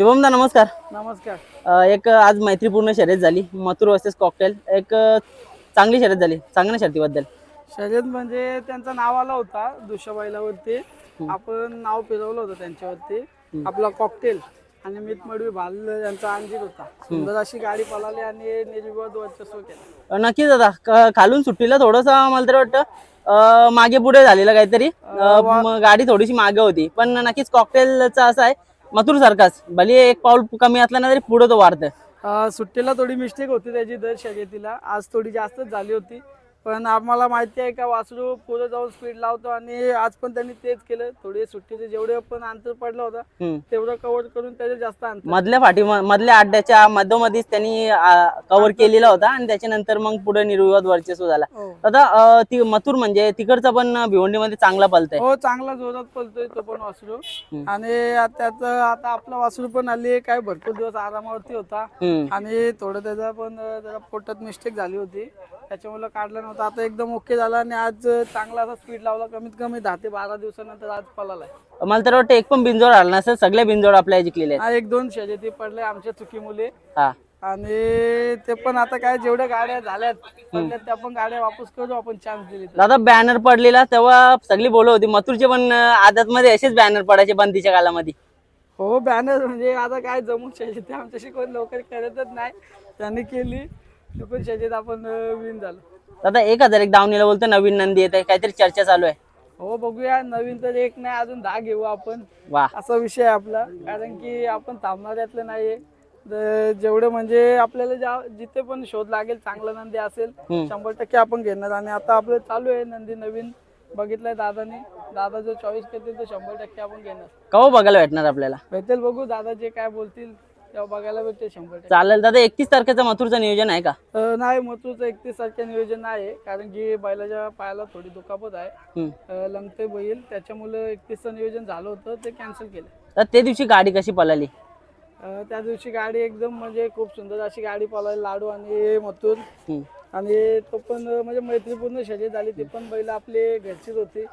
शुभमदा नमस्कार. नमस्कार. अ, एक आज मैत्रीपूर्ण शर्यत झाली. मथुर वर्सेस कॉकटेल एक अ, चांगली शर्यत झाली. चांगल्या शर्यतीबद्दल. शर्यत म्हणजे त्यांचं नाव आला होता दुसऱ्या बैलावरती आपण नाव फिरवलं होतं त्यांच्यावरती. आपला कॉकटेल आणि मीठ मडवी भाल यांचा अंजित होता. सुंदर अशी गाडी पळाली आणि निर्विवाद वर्चस्व केलं. अ, नक्कीच दादा. क- खालून सुट्टीला थोडंसं मला तरी वाटतं अ, मागे पुढे झालेलं काहीतरी. अ, म- गाडी थोडीशी मागे होती. पण नक्कीच कॉकटेलचं असं आहे मथुर सारखाच. भले एक पाऊल कमी असला ना तरी पुढे तो वाढतं सुट्टीला थोडी मिस्टेक होती त्याची दर शर्यतीला. आज थोडी जास्तच झाली होती. पण आम्हाला माहिती आहे का वासरू पुढे जाऊन स्पीड लावतो आणि आज पण त्यांनी तेच केलं. थोडी सुट्टीचे जेवढे पण अंतर पडलं होतं. तेवढं कव्हर करून त्याचे जास्त अंतर. मधल्या पाठी मधल्या अड्ड्याच्या मधोमधीच त्यांनी कव्हर केलेला होता आणि त्याच्यानंतर मग पुढे निर्विवाद वर्चस्व झाला. हो. आता ती मथुर म्हणजे तिकडचा पण भिवंडीमध्ये चांगला पलतय. हो चांगला जोरात पळतोय तो पण वासरू. आणि त्यात आता आपला वासरू पण आली काय भरपूर दिवस आरामावरती होता. आणि थोडं त्याचा पण जरा पोटात मिस्टेक झाली होती. त्याच्यामुळे काढला नव्हता. आता एकदम ओके झाला आणि आज चांगला असा स्पीड लावला. कमीत कमी दहा ते बारा दिवसानंतर आज पळालाय मला तर वाटतं एक पण बिंजोड आला नसेल सगळे बिंजोड आपल्या जिंकलेले आहेत हा एक दोन शर्यती पडले आमच्या चुकीमुळे. हा. आणि ते पण आता काय जेवढ्या गाड्या झाल्यात पडल्यात त्या पण गाड्या वापस करू आपण चान्स दिली तर. दादा बॅनर पडलेला तेव्हा सगळी बोलत होती मथुरचे पण आदत मध्ये असेच बॅनर पडायचे बंदीच्या कालामध्ये. हो बॅनर म्हणजे आता काय जमून शर्यती आमच्याशी कोण लवकर करतच नाही. त्यांनी केली. शर्यत आपण विन झालो. दादा एक हजार एक दावणीला बोलतो नवीन नंदी येत काहीतरी चर्चा चालू आहे. हो बघूया. नवीन तर एक नाही अजून दहा घेऊ आपण. वा. असा विषय आहे आपला. कारण की आपण थांबणाऱ्यातलं नाहीये. जेवढे म्हणजे आपल्याला ज्या जिथे पण शोध लागेल चांगला नंदी असेल हम्म. शंभर टक्के आपण घेणार. आणि आता आपलं चालू आहे नंदी नवीन. बघितलंय दादाने. दादा जो चॉईस करतील तो शंभर टक्के आपण घेणार. कवा बघायला भेटणार आपल्याला? भेटेल बघू. दादा जे काय बोलतील तेव्हा बघायला भेटेल शंभर टक्के. चालेल दादा एकतीस तारखेचं मथुरचं नियोजन आहे का? अं, नाही मथुरचं एकतीस तारखे नियोजन आहे कारण की बैलाच्या पायाला थोडी दुखापत आहे. हम्म. अं, लंगते बैल त्याच्यामुळे एकतीसचं नियोजन झालं होतं ते कॅन्सल केलं. तर ते दिवशी गाडी कशी पळाली? अं, त्या दिवशी गाडी एकदम म्हणजे खूप सुंदर अशी गाडी पळाली लाडू आणि मथुर. हम्म. आणि तो पण म्हणजे मैत्रीपूर्ण शर्यत झाली ती पण बैल आपले घरचीच होती.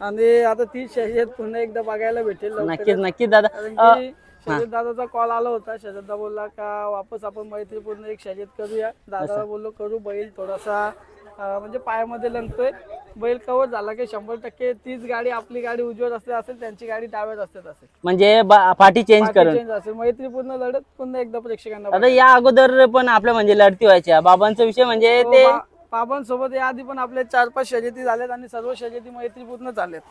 आणि आता ती शर्यत पुन्हा एकदा बघायला भेटेल लवकरच. नक्कीच नक्कीच दादा. कारण अ, की शर्यत दादाचा कॉल आला होता. शर्यतदा बोलला का वापस आपण मैत्रीपूर्ण एक शर्यत करूया. दादा बोललो करू बैल थोडासा म्हणजे पायामध्ये लंगतोय. बैल कवर झाला की शंभर टक्के तीच गाडी आपली गाडी उजव्यात असते असेल त्यांची गाडी डाव्यात असते असेल म्हणजे पाठी चेंज करून. चेंज असेल. मैत्रीपूर्ण लढत पुन्हा एकदा प्रेक्षकांना आता या अगोदर पण आपल्या म्हणजे लढती व्हायच्या. बाबांचा विषय म्हणजे हो, ते बाबांसोबत या आधी पण आपले चार पाच शर्यती झाल्यात आणि सर्व शर्यती मैत्रीपूर्ण झाल्यात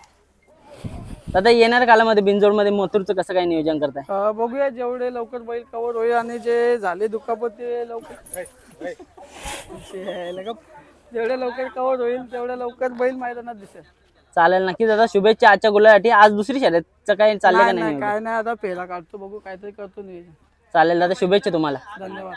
आता येणाऱ्या कालामध्ये बिंजोडमध्ये मथुरचं कसं काय नियोजन करताय? अं, बघूया जेवढे लवकर बैल कवर होईल आणि जे झाले दुखापत ते लवकर जेवढे लवकर कवर होईल तेवढ्या लवकर बैल मैदानात दिसेल. चालेल नक्कीच दादा. शुभेच्छा आजच्या गुलासाठी. आज दुसरी शर्यतचं काय चाललंय का नाही नाही नाही, काय नाही आता फेरा काढतो बघू काहीतरी करतो नियोजन. चालेल दादा शुभेच्छा तुम्हाला. धन्यवाद.